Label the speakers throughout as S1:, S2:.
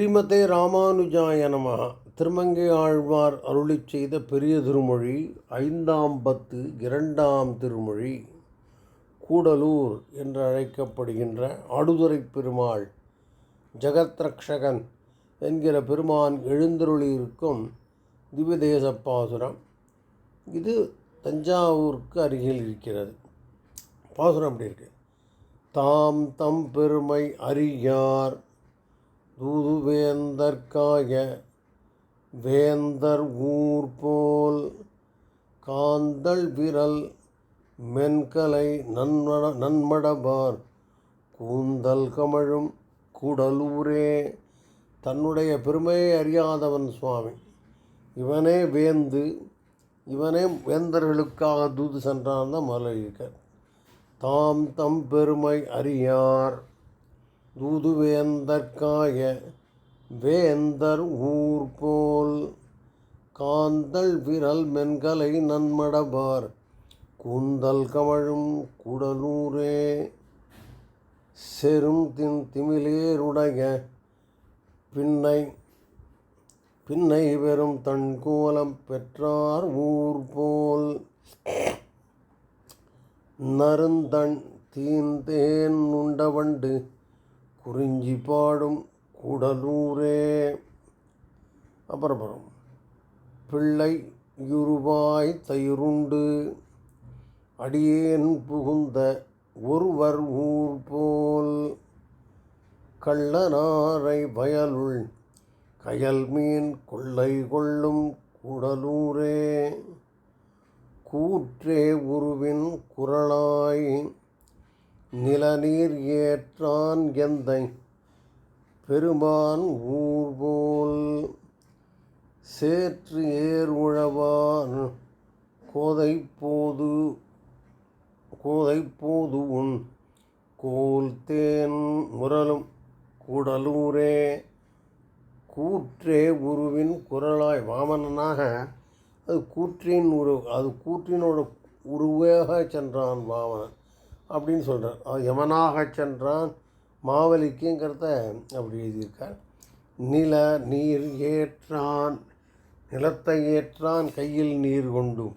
S1: ஸ்ரீமதே ராமானுஜாய நம. திருமங்கை ஆழ்வார் அருளிச் செய்த பெரிய திருமொழி ஐந்தாம் பத்து இரண்டாம் திருமொழி கூடலூர் என்று அழைக்கப்படுகின்ற ஆடுதுறை பெருமாள் ஜெகத்ரக்ஷகன் என்கிற பெருமான் எழுந்தருளியிருக்கும் திவ்யதேச பாசுரம். இது தஞ்சாவூருக்கு அருகில் இருக்கிறது. பாசுரம் அப்படி இருக்கு. தாம் தம் பெருமை அறியார். தூதுவேந்தற்காய வேந்தர் ஊர் போல் காந்தள் விரல் மென்கலை நன்மட நன்மடபார். கூந்தல் கமழும் குடலூரே தன்னுடைய பெருமையை அறியாதவன் சுவாமி. இவனே வேந்து இவனே வேந்தர்களுக்காக தூது சென்றான் தான் முதல்ல இருக்கார். தாம் தம் பெருமை அறியார். தூதுவேந்தற்காய வேந்தர் ஊர் போல் காந்தள் விரல் மென்கலை நன்மடபார். கூந்தல் கமழும் குடலூரே செரும் தின் திமிலேருடைய பின்னை பின்னை வெறும் தன் கோலம் பெற்றார் ஊர் போல் நருந்தன் தீந்தேன் உண்டவண்டு குறிஞ்சி பாடும் குடலூரே. அப்புறம் பிள்ளை யுருவாய் தயிருண்டு அடியேன் புகுந்த ஒருவர் ஊர் போல் கள்ளனாரை வயலுள் கயல் மீன் கொள்ளை கொள்ளும் குடலூரே. கூற்றே உருவின் குரலாய் நிலநீர் ஏற்றான் எந்தை பெருமான் ஊர்போல். சேற்று ஏர் உழவான் கோதை போது கோதை போது உன் கோல் தேன் முரலும் கூடலூரே. கூற்றே உருவின் குரலாய் வாமனனாக அது கூற்றின் உரு அது கூற்றினோட உருவாக சென்றான் வாமனன். அப்படின்னு சொல்கிறார் அவன் யமனாக சென்றான்? மாவலிக்குங்கிறத அப்படி எழுதியிருக்கார். நில நீர் ஏற்றான் நிலத்தை ஏற்றான் கையில் நீர் கொண்டும்.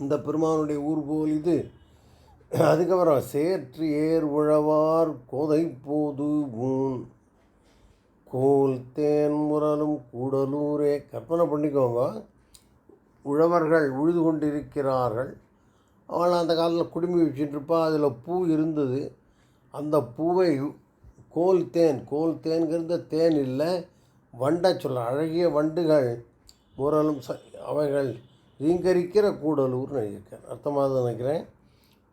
S1: இந்த பெருமானுடைய ஊர் போல் இது. அதுக்கப்புறம் சேற்று ஏர் உழவார் கோதை போது ஊன். கோல் தேன் முரலும் கூடலூரே. கற்பனை பண்ணிக்கோங்க. உழவர்கள் உழுது கொண்டிருக்கிறார்கள். அவள் அந்த காலத்தில் குடுமி வச்சுட்டுருப்பா அதில் பூ இருந்தது. அந்த பூவை கோல் தேன் கோல் தேன்கிறது தேன் இல்லை. வண்டை சொல்ல அழகிய வண்டுகள் முரலும் ச அவைகள் ரீங்கரிக்கிற கூடலூர்னு நினைக்கிறேன் அர்த்தமாக நினைக்கிறேன்.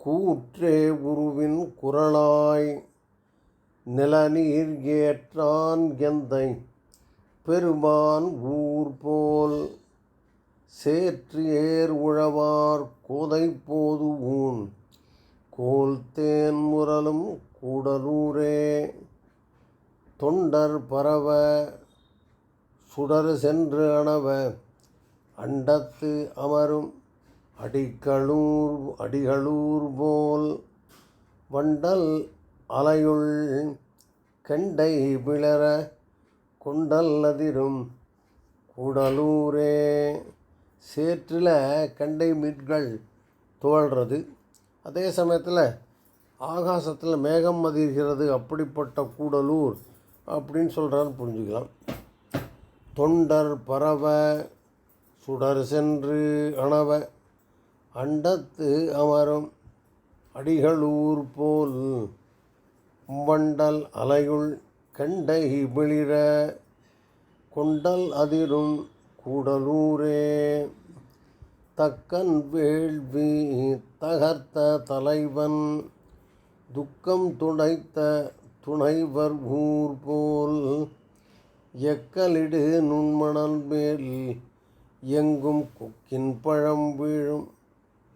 S1: கூற்றே உருவின் குரலாய் நிலநீர் ஏற்றான் கெந்தை பெருமான் ஊர் போல் சேற்று ஏர் உழவார் கோதை போது ஊன். கோல் தேன் முரலும் கூடலூரே. தொண்டர் பரவ சுடர் சென்று அணவ அண்டத்து அமரும் அடிகளூர் அடிகளூர் போல். வண்டல் அலையுள் கெண்டை விளர கொண்டல் அதிரும் குடலூரே. சேற்றில் கண்டை மீன்கள் துவழ்கிறது அதே சமயத்தில் ஆகாசத்தில் மேகம் மதிர்கிறது அப்படிப்பட்ட கூடலூர் அப்படின்னு சொல்கிறான்னு புரிஞ்சுக்கலாம். தொண்டர் பறவ சுடர் சென்று அணவ அண்டத்து அமரும் அடிகளூர் போல் வண்டல் அலையுள் கண்டை விளிர கொண்டல் அதிரும் கூடலூரே. தக்கன் வேள்வி தகர்த்த தலைவன் துக்கம் துடைத்த துணைவர் ஊர் போல் எக்கலிடு நுண்மணல் மேல் எங்கும் கொக்கின் பழம் வீழும்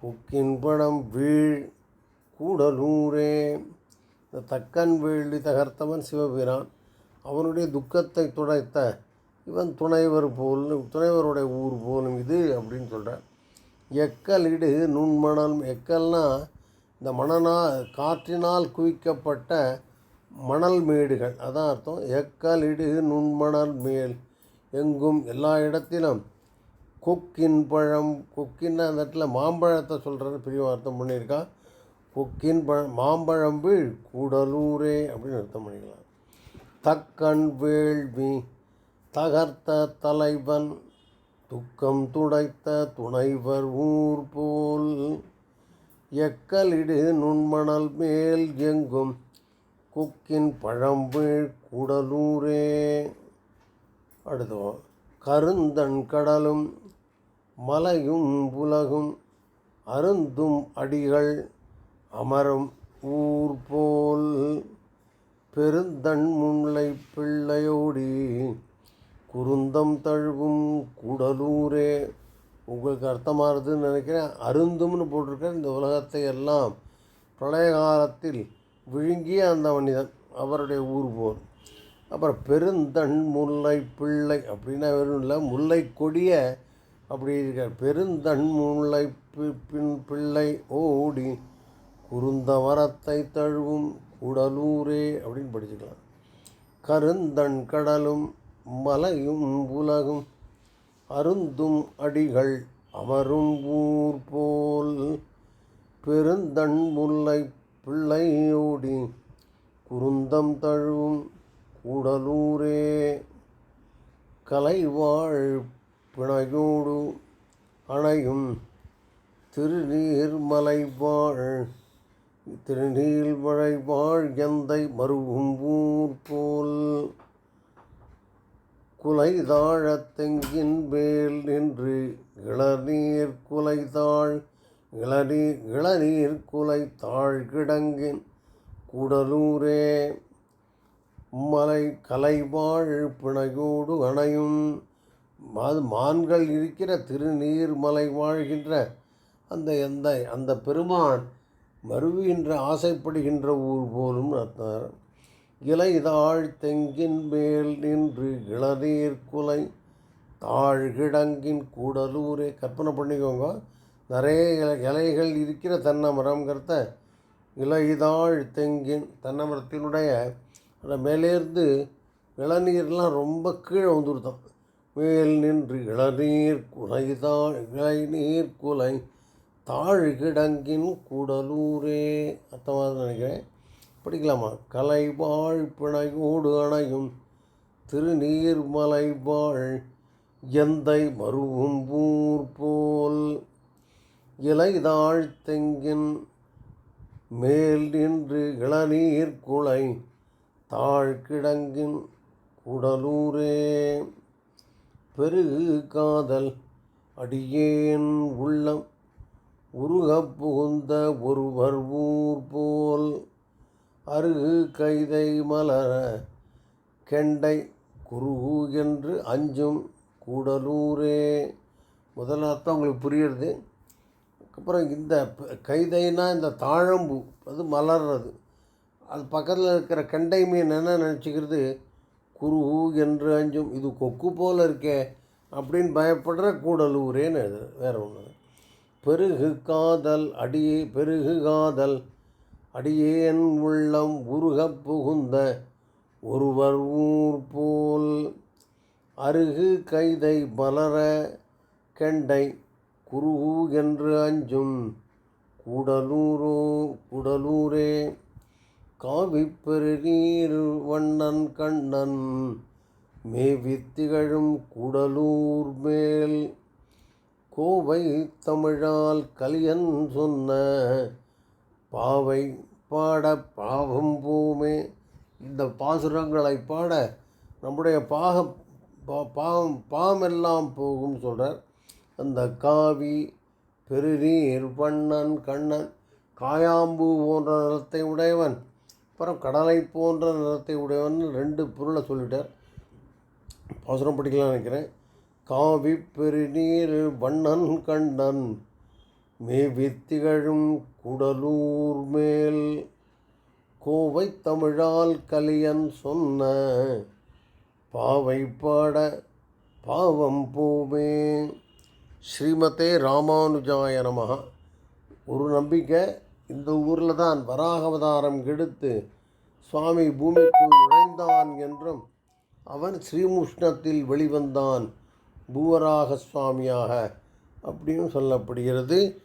S1: புக்கின் பழம் வீழ் கூடலூரே. இந்த தக்கன் வேள்வி தகர்த்தவன் சிவபிரான். அவனுடைய துக்கத்தை துடைத்த இவன் துணைவர் போல் துணைவருடைய ஊர் போலும் இது அப்படின்னு சொல்கிறார் எக்கலிடு நுண்மணல் எக்கல்னால் இந்த மணனா காற்றினால் குவிக்கப்பட்ட மணல் மேடுகள். அதான் அர்த்தம். எக்கலிடு நுண்மணல் மேல். எங்கும் எல்லா இடத்திலும் கொக்கின் பழம் கொக்கின்னு அந்த இடத்துல மாம்பழத்தை சொல்கிறது பெரிய அர்த்தம் பண்ணியிருக்கா. கொக்கின் பழம் மாம்பழம் வீழ் கூடலூரே அப்படின்னு அர்த்தம் பண்ணிக்கலாம். தக்கன் வேள்வி தகர்த்த தலைவன் துக்கம் துடைத்த துணைவர் ஊர் போல் எக்கலிடு நுண்மணல் மேல் எங்கும் குக்கின் பழம்பீழ் குடலூரே. அடுத்தோம் கருந்தன் கடலும் மலையும் உலகும் அருந்தும் அடிகள் அமரும் ஊர் போல் பெருந்தன் முல்லை பிள்ளையோடி குருந்தம் தழுவும் குடலூரே. உங்களுக்கு அர்த்தமாகுதுன்னு நினைக்கிறேன். அருந்தும்னு போட்டிருக்கேன் இந்த உலகத்தை எல்லாம் பிரளயகாலத்தில் விழுங்கிய அந்த மனிதன் அவருடைய ஊர் போர். அப்புறம் பெருந்தன் முல்லை பிள்ளை அப்படின்னா வெறும் இல்லை முல்லை கொடிய அப்படி இருக்கார். பெருந்தன் முல்லை பி- பின் பிள்ளை ஓடி குருந்த மரத்தை தழுவும் குடலூரே அப்படின்னு படிச்சுக்கலாம். கருந்தன் கடலும் மலையும் உலகும் அருந்தும் அடிகள் அமரும் ஊர் போல். பெருந்தன் முல்லை பிள்ளையோடி குருந்தம் தழுவும் கூடலூரே. கலைவாழ் பிணையோடு அணையும் திருநீர்மலை வாழ் திருநீர்மலை வாழ் எந்தை மருவும் ஊர் போல். குலைதாழத்தெங்கின்பேல் தெங்கின் மேல் நின்று இளநீர் குலைதாழ் இளநீர் இளநீர் குலை தாழ் கிடங்கின் குடலூரே. மலை கலைவாழ் பிணையோடு அணையும் அது மான்கள் இருக்கிற திருநீர் மலை வாழ்கின்ற அந்த எந்த அந்த பெருமான் மருவுகின்ற ஆசைப்படுகின்ற ஊர் போலும் அர்த்தம் இலைதாழ் தெங்கின் மேல் நின்று இளநீர் குலை தாழ்கிடங்கின் கூடலூரே. கற்பனை பண்ணிக்கோங்க. நிறைய இலை இலைகள் இருக்கிற தென்னை மரம்ங்கிறத இலைதாழ் தெங்கின் தென்னை மரத்தினுடைய அந்த மேலேருந்து இளநீர்லாம் ரொம்ப கீழே வந்துருத்தான் மேல் நின்று இளநீர் குலைதாழ் இளநீர் குலை தாழ்கிடங்கின் கூடலூரே. அர்த்தமாக நினைக்கிறேன்? படிக்கலாமா கலைவாழ் பிணையோடு அணையும் திருநீர்மலை வாழ் எந்தை மருவும் ஊர் போல். இலைதாழ் தெங்கின் மேல் நின்று இளநீர் குலை தாழ்கிடங்கின் குடலூரே. பெருகு காதல் அடியேன் உள்ளம் உருகப் புகுந்த ஒருவர் ஊர் போல். அருகு கைதை மலர கெண்டை குருகு என்று அஞ்சும் கூடலூரே. முதலாத்தான் அர்த்தம் உங்களுக்கு புரியுறது அப்புறம் இந்த கைதைனா இந்த தாழம்பூ அது மலர்றது. அது பக்கத்தில் இருக்கிற கெண்டை மீன் என்ன நினச்சிக்கிறது? குருகு என்று அஞ்சும். இது கொக்கு போல் இருக்கே அப்படின்னு பயப்படுற கூடலூரேன்னு வேறு ஒன்று பெருகு காதல் அடியே பெருகு காதல். அடியேன் உள்ளம் உருகப் புகுந்த ஒருவர் ஊர் போல் அருகு கைதை மலர கெண்டை குருகு என்று அஞ்சும். கூடலூரோ குடலூரே காவிப்பெருநீர் வண்ணன் கண்ணன் மேவி திகழும் குடலூர் மேல். கோவை தமிழால் கலியன் சொன்ன பாவை பாட பாவம் பூமே இந்த பாசுரங்களை பாட நம்முடைய பாகம் பா- பாவம் பாவமெல்லாம் போகும் சொல்கிறார் அந்த காவி பெருநீர் வண்ணன் கண்ணன் காயாம்பூ போன்ற நிறத்தை உடையவன் அப்புறம் கடலை போன்ற நிறத்தை உடையவன் ரெண்டு பொருளை சொல்லிட்டார். பாசுரம் படிக்கலாம் நினைக்கிறேன். காவி பெருநீர் வண்ணன் கண்ணன். மேவித் திகழும் குடலூர் மேல் கோவை தமிழால் கலியன் சொன்ன பாவை பாட பாவம் போவே ஸ்ரீமதே ராமானுஜாய நமகா ஒரு நம்பிக்கை இந்த ஊரில் தான் வராகவதாரம் கெடுத்து சுவாமி பூமிக்குள் நுழைந்தான் என்றும் அவன் ஸ்ரீமுஷ்ணத்தில் வெளிவந்தான் பூவராக சுவாமியாக அப்படின்னு சொல்லப்படுகிறது.